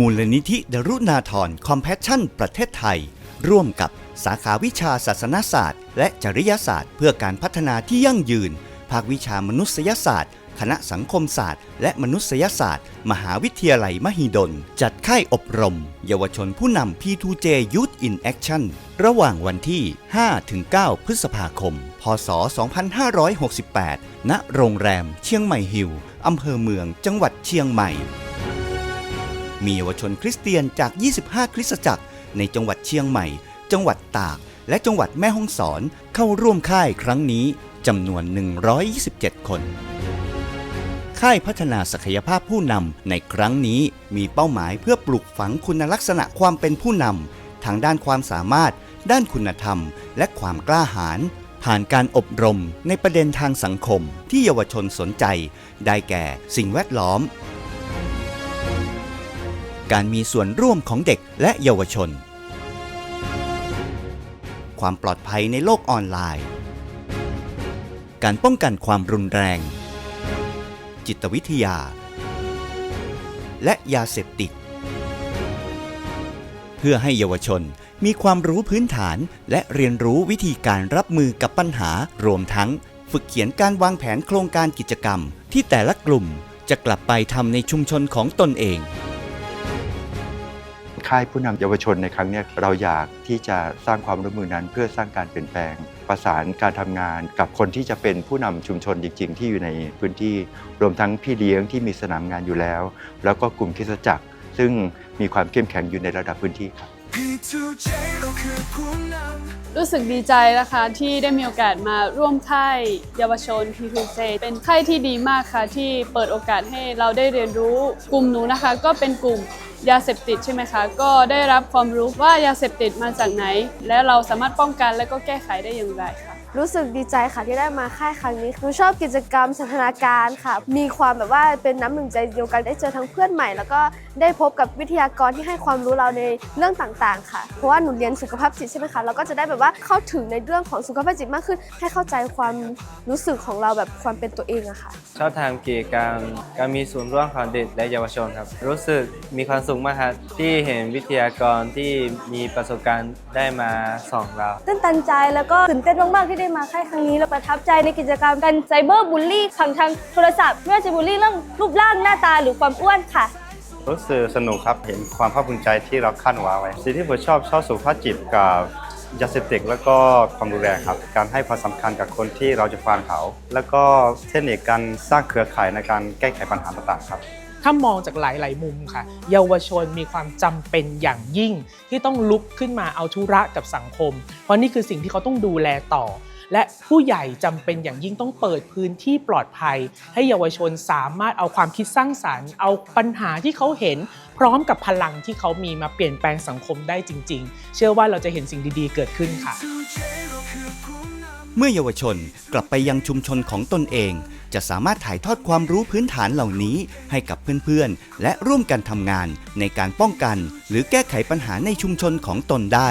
มูลนิธิดรุณาธรคอมเพชชั่นประเทศไทย ร่วมกับสาขาวิชาศาสนศาสตร์ และจริยศาสตร์ เพื่อการพัฒนาที่ยั่งยืน ภาควิชามนุษยศาสตร์ คณะสังคมศาสตร์ และมนุษยศาสตร์ มหาวิทยาลัยมหิดล จัดค่ายอบรม เยาวชนผู้นำ P2J Youth in Action ระหว่างวันที่ 5-9 พฤษภาคม พศ 2568 ณ โรงแรม เชียงใหม่ฮิลล์อำเภอเมือง จังหวัดเชียงใหม่ มีเยาวชนคริสเตียนจาก 25 คริสตจักร ในจังหวัดเชียงใหม่ จังหวัดตาก และจังหวัดแม่ฮ่องสอนเข้าร่วมค่ายครั้งนี้จำนวน 127 คน ค่ายพัฒนาศักยภาพผู้นำในครั้งนี้มีเป้าหมายเพื่อปลูกฝังคุณลักษณะความเป็นผู้นำทางด้านความสามารถ ด้านคุณธรรม และความกล้าหาญผ่านการอบรมในประเด็นทางสังคมที่เยาวชนสนใจ ได้แก่สิ่งแวดล้อม การมีส่วนร่วมของเด็กและเยาวชน ความปลอดภัยในโลกออนไลน์ การป้องกันความรุนแรง จิตวิทยา และยาเสพติด เพื่อให้เยาวชนมีความรู้พื้นฐานและเรียนรู้วิธีการรับมือกับปัญหารวมทั้งฝึกเขียนการวางแผนโครงการกิจกรรม ที่แต่ละกลุ่มจะกลับไปทำในชุมชนของตนเอง ค่ายผู้นำเยาวชนในครั้งนี้เราอยากที่จะสร้างความร่วมมือนั้น เพื่อสร้างการเปลี่ยนแปลง ประสานการทำงานกับคนที่จะเป็นผู้นำชุมชนจริง ๆ ที่อยู่ในพื้นที่ รวมทั้งพี่เลี้ยงที่มีสนามงานอยู่แล้ว แล้วก็กลุ่มคิสจักร ซึ่งมีความเข้มแข็งอยู่ในระดับพื้นที่ครับ P2J เราคือผู้นำรู้สึกดีใจนะคะที่ได้มีโอกาสมาร่วมค่ายเยาวชน P2J เป็นค่ายที่ดีมากค่ะที่เปิดโอกาสให้เราได้เรียนรู้กลุ่มหนูนะคะ ก็เป็นกลุ่ม ยาเสพติดใช่ไหมคะ ก็ได้รับความรู้ว่ายาเสพติดมาจากไหน และเราสามารถป้องกันและก็แก้ไขได้อย่างไรค่ะ รู้สึกดีใจค่ะที่ได้มาค่ายครั้งนี้หนูชอบกิจกรรมสันทนาการค่ะ มีความแบบว่าเป็นน้ำหนึ่งใจเดียวกันได้เจอทั้งเพื่อนใหม่ แล้วก็ได้พบกับวิทยากรที่ให้ความรู้เราในเรื่องต่างๆ ค่ะ เพราะว่าหนูเรียนสุขภาพจิตใช่ไหมคะเราก็จะได้แบบว่าเข้าถึงในเรื่องของสุขภาพจิตมากขึ้น ให้เข้าใจความรู้สึกของเราแบบความเป็นตัวเองอะค่ะ ชอบทำกิจกรรมการมีส่วนร่วมของเด็กและเยาวชนครับ รู้สึกมีความสุขมากครับที่เห็นวิทยากรที่มีประสบการณ์ได้มาสอนเรา ตื้นตันใจแล้วก็ตื่นเต้นมากๆที่ได้มาค่ายครั้งนี้แล้วประทับใจในกิจกรรมการไซเบอร์บูลลี่ทางทางโทรศัพท์ไม่ว่าจะบูลลี่เรื่องรูปร่างหน้าตาหรือความอ้วนค่ะ รู้สึกสนุกครับเห็นความภาคภูมิใจที่เราคาดหวังไว้สิ่งที่ผมชอบชอบสุขภาพจิตกับยาเสพติดแล้วก็ความรุนแรงครับการให้ความสำคัญกับคนที่เราจะฟังเขา แล้วก็เทคนิคการสร้างเครือข่ายในการแก้ไขปัญหาต่างๆครับถ้ามองจากหลาย ๆ มุมค่ะ เยาวชนมีความจำเป็นอย่างยิ่ง ที่ต้องลุกขึ้นมาเอาธุระกับสังคม เพราะนี่คือสิ่งที่เขาต้องดูแลต่อ และผู้ใหญ่จำเป็นอย่างยิ่งต้องเปิดพื้นที่ปลอดภัย ให้เยาวชนสามารถเอาความคิดสร้างสารรค์ เอาปัญหาที่เขาเห็น พร้อมกับพลังที่เขามีมาเปลี่ยนแปลงสังคมได้จริง ๆ เชื่อว่าเราจะเห็นสิ่งดีๆ เกิดขึ้นค่ะ เมื่อเยาวชนกลับไปยังชุมชนของตนเอง จะสามารถถ่ายทอดความรู้พื้นฐานเหล่านี้ให้กับเพื่อนๆ และร่วมกันทำงานในการป้องกัน หรือแก้ไขปัญหาในชุมชนของตนได้